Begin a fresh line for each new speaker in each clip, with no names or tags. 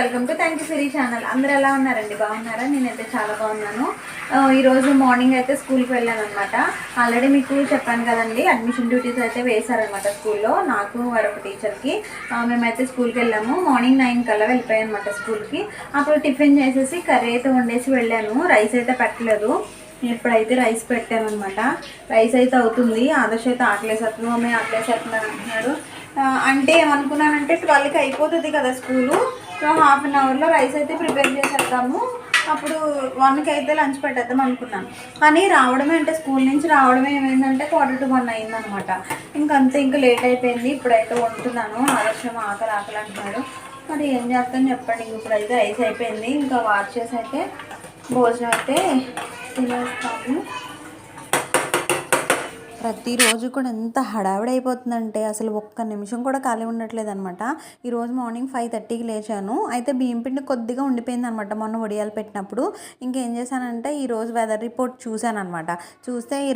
కల్కం thank you సీర channel అందరూ ఎలా ఉన్నారండి? బాగున్నారా? నేనైతే చాలా బాగున్నాను. ఈరోజు మార్నింగ్ అయితే స్కూల్కి వెళ్ళాను అనమాట ఆల్రెడీ మీకు చెప్పాను కదండి అడ్మిషన్ డ్యూటీస్ అయితే వేశారనమాట స్కూల్లో. నాకు మరొక టీచర్కి. మేమైతే స్కూల్కి వెళ్ళాము. మార్నింగ్ నైన్ కల్లా వెళ్ళిపోయాను అనమాట స్కూల్కి. అప్పుడు టిఫిన్ చేసేసి కర్రీ అయితే వండేసి వెళ్ళాను. రైస్ అయితే పెట్టలేదు. ఇప్పుడైతే రైస్ పెట్టాను అనమాట రైస్ అయితే అవుతుంది. ఆదర్శ అయితే ఆకలేసేస్తుంది మమ్మీ ఆకలేసేస్తున్నాను అంటున్నాడు. అంటే ఏమనుకున్నానంటే ట్వెల్వ్కి అయిపోతుంది కదా స్కూలు. సో హాఫ్ అన్ అవర్లో రైస్ అయితే ప్రిపేర్ చేసేద్దాము. అప్పుడు వన్కి అయితే లంచ్ పెట్టేద్దాం అనుకున్నాను. కానీ రావడమే అంటే స్కూల్ నుంచి రావడమే ఏమైందంటే క్వార్టర్ టు వన్ అయిందనమాట. ఇంకంతే ఇంకా లేట్ అయిపోయింది. ఇప్పుడైతే వండుతున్నాను. ఆలస్యం ఆకలి ఆకలి అంటున్నాడు మరి ఏం చేస్తాను చెప్పండి. ఇప్పుడైతే రైస్ అయిపోయింది. ఇంకా వాష్ చేసి అయితే భోజనం అయితే తినేస్తాము. ప్రతిరోజు కూడా ఎంత హడావిడి అయిపోతుందంటే అసలు ఒక్క నిమిషం కూడా ఖాళీ ఉండట్లేదు అనమాట ఈరోజు మార్నింగ్ ఫైవ్ థర్టీకి లేచాను. అయితే బియ్యం పిండి కొద్దిగా ఉండిపోయింది అనమాట మొన్న వడియాలు పెట్టినప్పుడు. ఇంకేం చేశానంటే ఈరోజు వెదర్ రిపోర్ట్ చూశాను అనమాట చూస్తే ఈ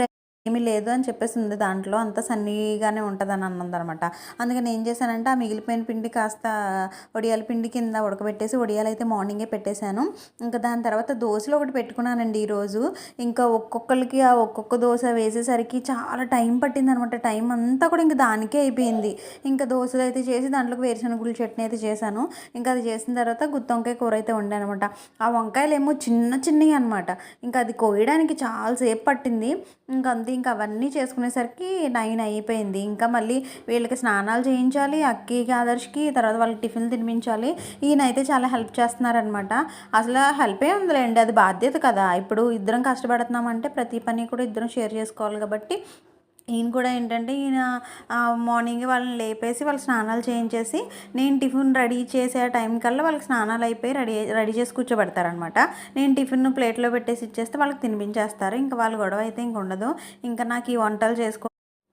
ఏమీ లేదు అని చెప్పేసి ఉంది. దాంట్లో అంత సన్నీగానే ఉంటుందని అన్నదనమాట. అందుకని ఏం చేశానంటే ఆ మిగిలిపోయిన పిండి కాస్త వడియాల పిండి కింద ఉడకబెట్టేసి వడియాలు అయితే మార్నింగే పెట్టేశాను. ఇంకా దాని తర్వాత దోశలు ఒకటి పెట్టుకున్నానండి ఈరోజు. ఇంకా ఒక్కొక్కరికి ఆ ఒక్కొక్క దోశ వేసేసరికి చాలా టైం పట్టింది అనమాట టైం అంతా కూడా ఇంకా దానికే అయిపోయింది. ఇంకా దోశలు అయితే చేసి దాంట్లోకి వేరుశనగుల చట్నీ అయితే చేశాను. ఇంకా అది చేసిన తర్వాత గుత్తి వంకాయ కూర అయితే వండాను అనమాట ఆ వంకాయలు ఏమో చిన్న చిన్నవి అనమాట ఇంకా అది కోయడానికి చాలాసేపు పట్టింది. ఇంకా అంతే ఇంకా అవన్నీ చేసుకునేసరికి నైన్ అయిపోయింది. ఇంకా మళ్ళీ వీళ్ళకి స్నానాలు చేయించాలి అక్కికి ఆదర్శకి తర్వాత వాళ్ళకి టిఫిన్ తినిపించాలి. ఈయన అయితే చాలా హెల్ప్ చేస్తున్నారనమాట. అసలు హెల్ప్ ఏ ఉందిలేండి అది బాధ్యత కదా. ఇప్పుడు ఇద్దరం కష్టపడుతున్నామంటే ప్రతి పని కూడా ఇద్దరం షేర్ చేసుకోవాలి కాబట్టి ఈయన కూడా ఏంటంటే ఈయన మార్నింగ్ వాళ్ళని లేపేసి వాళ్ళు స్నానాలు చేయించేసి నేను టిఫిన్ రెడీ చేసే టైం కల్లా వాళ్ళకి స్నానాలు అయిపోయి రెడీ రెడీ చేసి కూర్చోబెడతారనమాట నేను టిఫిన్ ప్లేట్లో పెట్టేసి ఇచ్చేస్తే వాళ్ళకి తినిపించేస్తారు. ఇంకా వాళ్ళు గొడవ అయితే ఇంక ఉండదు. ఇంకా నాకు ఈ వంటలు చేసుకో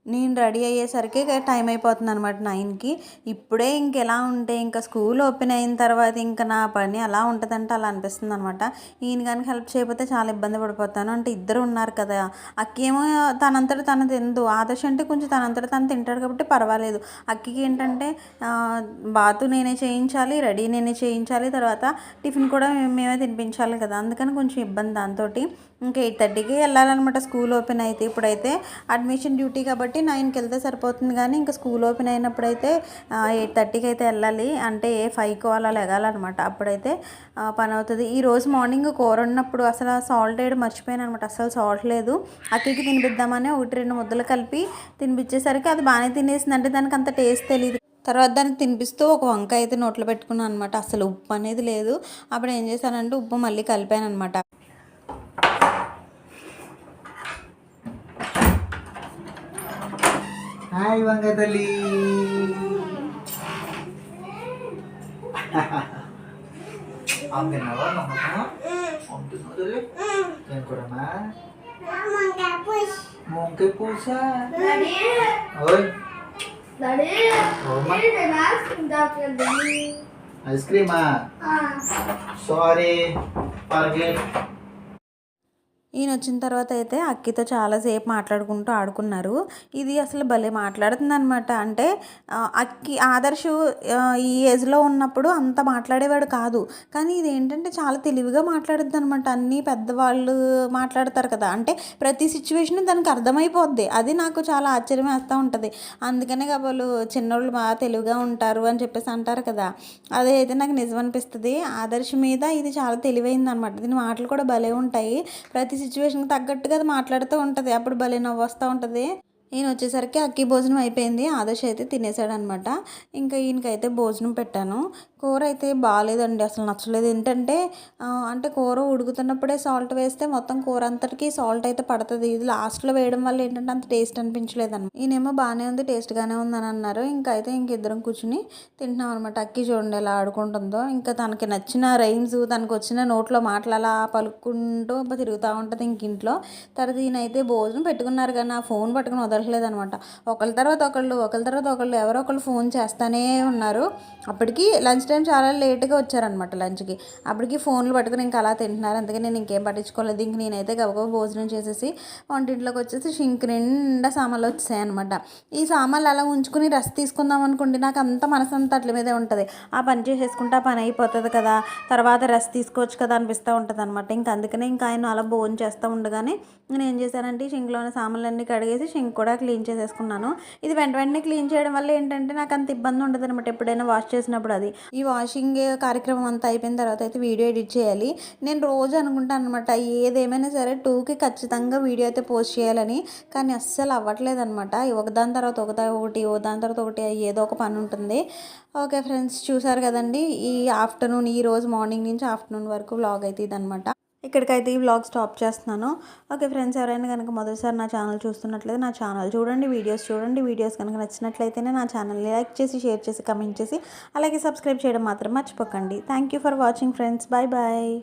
నేను రెడీ అయ్యేసరికి టైం అయిపోతుంది అనమాట నైన్కి. ఇప్పుడే ఇంకెలా ఉంటే ఇంకా స్కూల్ ఓపెన్ అయిన తర్వాత ఇంకా నా పని అలా ఉంటుందంటే అలా అనిపిస్తుంది అనమాట ఈయన కానీ హెల్ప్ చేయకపోతే చాలా ఇబ్బంది పడిపోతాను. అంటే ఇద్దరు ఉన్నారు కదా అక్కేమో తనంతట తను తిందు ఆదర్శ అంటే కొంచెం తనంతట తను తింటాడు కాబట్టి పర్వాలేదు. అక్కకి ఏంటంటే బాతు నేనే చేయించాలి రెడీ నేనే చేయించాలి తర్వాత టిఫిన్ కూడా మేమే తినిపించాలి కదా అందుకని కొంచెం ఇబ్బంది దాంతో ఇంకా ఎయిట్ థర్టీకి వెళ్ళాలన్నమాట. స్కూల్ ఓపెన్ అయితే ఇప్పుడైతే అడ్మిషన్ డ్యూటీ కాబట్టి నైన్కి వెళ్తే సరిపోతుంది కానీ ఇంకా స్కూల్ ఓపెన్ అయినప్పుడైతే ఎయిట్ థర్టీకి అయితే వెళ్ళాలి. అంటే ఏ ఫైవ్కి అలా లెగాలన్నమాట. అప్పుడైతే పని అవుతుంది ఈ రోజు మార్నింగ్ కూర ఉన్నప్పుడు అసలు సాల్ట్ వేయడం మర్చిపోయాను అనమాట అసలు సాల్ట్ లేదు. అక్కడికి తినిపిద్దామని ఒకటి రెండు ముద్దలు కలిపి తినిపించేసరికి అది బాగానే తినేసింది. అంటే దానికి అంత టేస్ట్ తెలియదు తర్వాత దానికి తినిపిస్తూ ఒక వంకాయ అయితే నోట్లో పెట్టుకున్నాను అనమాట అసలు ఉప్పు అనేది లేదు. అప్పుడు ఏం చేశానంటే ఉప్పు మళ్ళీ కలిపాను అనమాట
ஹாய் வாங்க தள்ளி அவங்க நல்லா என் கூட மூங்க பூசா. ஓய். ஐஸ்கிரீமா சாரி பர்கெட்
ఈయన వచ్చిన తర్వాత అయితే అక్కితో చాలాసేపు మాట్లాడుకుంటూ ఆడుకున్నారు. ఇది అసలు భలే మాట్లాడుతుంది అనమాట అంటే అక్కి ఆదర్శ్ ఈ ఏజ్లో ఉన్నప్పుడు అంత మాట్లాడేవాడు కాదు. కానీ ఇది ఏంటంటే చాలా తెలివిగా మాట్లాడుద్ది అనమాట అన్నీ పెద్దవాళ్ళు మాట్లాడతారు కదా. అంటే ప్రతి సిచ్యువేషన్ దానికి అర్థమైపోద్ది. అది నాకు చాలా ఆశ్చర్యం వేస్తూ ఉంటుంది. అందుకనే కాబోలు చిన్నోళ్ళు బాగా తెలివిగా ఉంటారు అని చెప్పేసి అంటారు కదా. అదే అయితే నాకు నిజం అనిపిస్తుంది ఆదర్శ్ మీద ఇది చాలా తెలివైంది అనమాట దీని మాటలు కూడా భలే ఉంటాయి. ప్రతి సిచ్యువేషన్కి తగ్గట్టుగా అది మాట్లాడుతూ ఉంటుంది. అప్పుడు భలే నవ్వు వస్తూ ఉంటుంది. ఈయన వచ్చేసరికి అక్కి భోజనం అయిపోయింది. ఆదర్శ అయితే తినేసాడు అనమాట ఇంకా ఈయనకైతే భోజనం పెట్టాను. కూర అయితే బాగాలేదండి అసలు నచ్చలేదు. ఏంటంటే అంటే కూర ఉడుకుతున్నప్పుడే సాల్ట్ వేస్తే మొత్తం కూర అంతటికి సాల్ట్ అయితే పడుతుంది. ఇది లాస్ట్లో వేయడం వల్ల ఏంటంటే అంత టేస్ట్ అనిపించలేదు అనమాట ఈయనేమో బాగానే ఉంది టేస్ట్గానే ఉందని అన్నారు. ఇంకా అయితే ఇంక ఇద్దరం కూర్చుని తింటున్నాం అనమాట అక్కి చూడండి ఎలా ఆడుకుంటుందో. ఇంకా తనకి నచ్చిన రైమ్స్ తనకు వచ్చిన నోట్లో మాటలు అలా పలుకుంటూ తిరుగుతూ ఉంటుంది ఇంక ఇంట్లో. తర్వాత ఈయనైతే భోజనం పెట్టుకున్నారు కానీ ఆ ఫోన్ పట్టుకుని వదలట్లేదు. వదలట్లేదు ఒకళ్ళ తర్వాత ఒకళ్ళు ఒకళ్ళ తర్వాత ఒకళ్ళు ఎవరో ఒకళ్ళు ఫోన్ చేస్తానే ఉన్నారు. అప్పటికి లంచ్ టైం చాలా లేట్గా వచ్చారనమాట లంచ్కి. అప్పటికి ఫోన్లు పట్టుకుని ఇంకా అలా తింటున్నారు. అందుకే నేను ఇంకేం పట్టించుకోలేదు. ఇంక నేనైతే గబగబ భోజనం చేసేసి వంటింట్లోకి వచ్చేసి షింక్ నిండా సామాన్లు వచ్చాయి అనమాట ఈ సామాన్లు అలా ఉంచుకుని రెస్ట్ తీసుకుందాం అనుకోండి నాకు అంత మనసు అంతా అట్ల మీదే ఉంటుంది. ఆ పని చేసేసుకుంటే ఆ పని అయిపోతుంది కదా. తర్వాత రెస్ట్ తీసుకోవచ్చు కదా అనిపిస్తూ ఉంటుంది అనమాట ఇంకా అందుకనే ఇంకా ఆయన అలా భోజనం చేస్తూ ఉండగానే నేను ఏం చేశానంటే షింక్లోని సామాన్లన్నీ కడిగేసి షింక్ కూడా క్లీన్ చేసేసుకున్నాను. ఇది వెంట వెంటనే క్లీన్ చేయడం వల్ల ఏంటంటే నాకు అంత ఇబ్బంది ఉండదు అనమాట ఎప్పుడైనా వాష్ చేసినప్పుడు అది. ఈ వాషింగ్ కార్యక్రమం అంతా అయిపోయిన తర్వాత అయితే వీడియో ఎడిట్ చేయాలి. నేను రోజు అనుకుంటాను అనమాట ఏదేమైనా సరే టూకి ఖచ్చితంగా వీడియో అయితే పోస్ట్ చేయాలని. కానీ అస్సలు అవ్వట్లేదు అనమాట ఒకదాని తర్వాత ఒకదా ఒకటి ఒకదాని దాని తర్వాత ఒకటి ఏదో ఒక పని ఉంటుంది. ఓకే ఫ్రెండ్స్ చూసారు కదండి ఈ ఆఫ్టర్నూన్ ఈ రోజు మార్నింగ్ నుంచి ఆఫ్టర్నూన్ వరకు వ్లాగ్ అయితే ఇదనమాట ఇక్కడికైతే ఈ వ్లాగ్ స్టాప్ చేస్తున్నాను. ఓకే ఫ్రెండ్స్ ఎవరైనా కనుక మొదటిసారి నా ఛానల్ చూస్తున్నట్లయితే నా ఛానల్ చూడండి వీడియోస్ చూడండి. వీడియోస్ కనుక నచ్చినట్లయితేనే నా ఛానల్ని లైక్ చేసి షేర్ చేసి కమెంట్ చేసి అలాగే సబ్స్క్రైబ్ చేయడం మాత్రం మర్చిపోకండి. Thank you for watching friends bye bye